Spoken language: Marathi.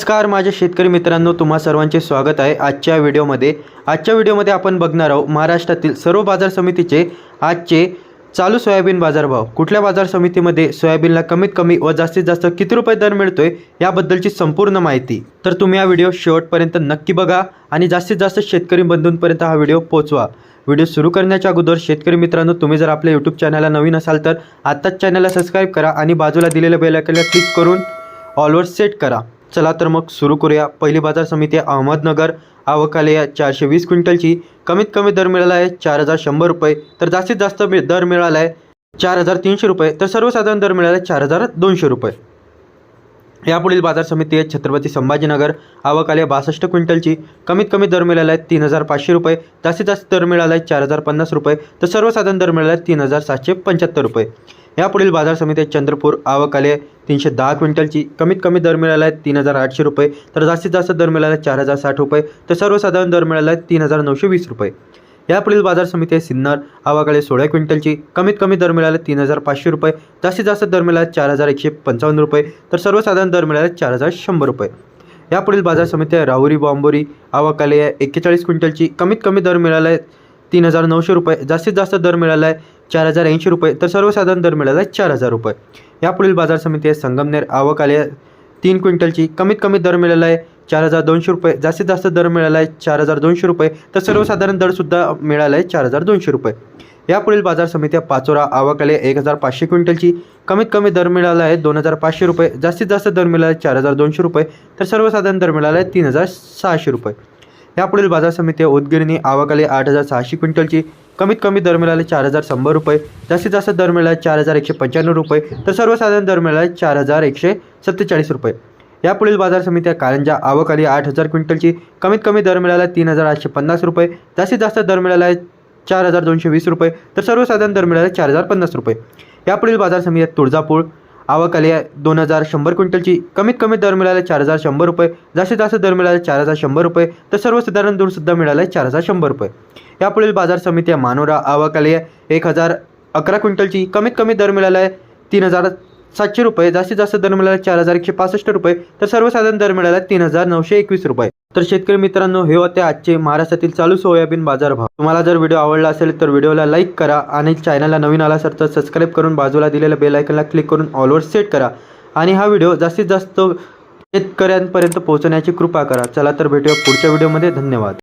नमस्कार माझ्या शेतकरी मित्रांनो तुम्हा सर्वांचे स्वागत आहे आजच्या व्हिडिओमध्ये. आजच्या व्हिडिओमध्ये आपण बघणार आहोत महाराष्ट्रातील सर्व बाजार समितीचे आजचे चालू सोयाबीन बाजारभाव. कुठल्या बाजार समितीमध्ये सोयाबीनला कमीत कमी व जास्तीत जास्त किती रुपये दर मिळतोय याबद्दलची संपूर्ण माहिती. तर तुम्ही हा व्हिडिओ शेवटपर्यंत नक्की बघा आणि जास्तीत जास्त शेतकरी बंधूंपर्यंत हा व्हिडिओ पोहोचवा. व्हिडिओ सुरू करण्याच्या अगोदर शेतकरी मित्रांनो तुम्ही जर आपल्या यूट्यूब चॅनलला नवीन असाल तर आत्ताच चॅनलला सबस्क्राईब करा आणि बाजूला दिलेल्या बेल क्लिक करून ऑलवर सेट करा. चला तर मग सुरू करूया. पहिली बाजार समिती अहमदनगर. आवक आली आहे चारशे वीस क्विंटलची. कमीत कमी दर मिळाला आहे चार हजार शंभर रुपये. तर जास्तीत जास्त दर मिळाला आहे चार हजार तीनशे रुपये. तर सर्वसाधारण दर मिळाला आहे चार हजार दोनशे रुपये. यापुढील बाजार समिती आहे छत्रपती संभाजीनगर. आवक आली आहे बासष्ट क्विंटलची. कमीत कमी दर मिळाला आहे तीन हजार पाचशे रुपये. जास्तीत जास्त दर मिळाला आहे चार हजार पन्नास रुपये. तर सर्वसाधारण दर मिळाला आहे तीन हजार सातशे पंच्याहत्तर रुपये. यापुढील बाजार समिती चंद्रपूर आवकाले तीनशे दहा क्विंटलची कमीत कमी दर मिळाला आहे तीन हजार आठशे रुपये तर जास्तीत जास्त दर मिळाला आहे चार हजार साठ रुपये तर सर्वसाधारण दर मिळाला आहे तीन हजार नऊशे वीस रुपये. यापुढील बाजार समिती आहे सिन्नर आवाकडे सोळा क्विंटलची कमीत कमी दर मिळाला तीन हजार पाचशे रुपये जास्तीत जास्त दर मिळाला चार हजार एकशे पंचावन्न रुपये तर सर्वसाधारण दर मिळाला चार हजार शंभर रुपये. यापुढील बाजार समिती आहे राहुरी बॉम्बोरी आवाकाले एक्केचाळीस क्विंटलची कमीत कमी दर मिळाला आहे तीन हजार नऊशे रुपये जास्तीत जास्त दर मिळाला आहे चार हजार ऐंशी रुपये तर सर्वसाधारण दर मिळाला आहे चार हजार रुपये. यापुढील बाजार समिती आहे संगमनेर आवक आले तीन क्विंटलची. कमीत कमी दर मिळाला आहे चार हजार दोनशे रुपये जास्तीत जास्त दर मिळाला आहे चार हजार दोनशे रुपये तर सर्वसाधारण दरसुद्धा मिळाला आहे चार हजार दोनशे रुपये. यापुढील बाजार समित्या पाचोरा आवक एक हजार पाचशे क्विंटलची. कमीत कमी दर मिळाला आहे दोन हजार पाचशे रुपये जास्तीत जास्त दर मिळाला आहे चार हजार दोनशे रुपये तर सर्वसाधारण दर मिळाला आहे तीन हजार सहाशे रुपये. यापुढील बाजार समिती उदगिरणी आवक आठ हजार सहाशे क्विंटलची. कमीत कमी दर मिळाले चार हजार शंभर रुपये. जास्तीत जास्त दर मिळाला चार हजार एकशे पंच्याण्णव रुपये तर सर्वसाधारण दर मिळाला चार हजार एकशे सत्तेचाळीस रुपये. यापुढील बाजार समित्या कारंजा आवक आली आठ हजार क्विंटलची कमीत कमी दर मिळाला तीन हजार आठशे पन्नास रुपये. जास्तीत जास्त दर मिळाला आहे चार हजार दोनशे वीस रुपये तर सर्वसाधारण दर मिळाला चार हजार पन्नास रुपये. यापुढील बाजार समित्या तुळजापूर आवक आली आहे. दोन हजार शंभर क्विंटलची कमीत कमी दर मिळाला चार हजार शंभर रुपये. जास्तीत जास्त दर मिळाला चार हजार शंभर रुपये. तर सर्वसाधारण दरसुद्धा मिळाला आहे चार हजार शंभर रुपये. यापुढील बाजार समिती मानोरा आवक आली आहे. एक हजार अकरा क्विंटलची कमीत कमी दर मिळाला आहे. तीन हजार सातशे रुपये जास्तीत जास्त दर मिळाला चार हजार एकशे पासष्ट रुपये तर सर्वसाधारण दर मिळाला तीन हजार नऊशे एकवीस रुपये. तर शेतकरी मित्रांनो हे होते आजचे महाराष्ट्रातील चालू सोयाबीन बाजार भाव. तुम्हाला जर व्हिडिओ आवडला असेल तर व्हिडिओला लाईक करा आणि चॅनलला नवीन आला असेल तर सबस्क्राईब करून बाजूला दिलेल्या बेल आयकनला क्लिक करून ऑलवर सेट करा. आणि हा व्हिडिओ जास्तीत जास्त शेतकऱ्यांपर्यंत पोहोचण्याची कृपा करा. चला तर भेटूया पुढच्या व्हिडिओमध्ये. धन्यवाद.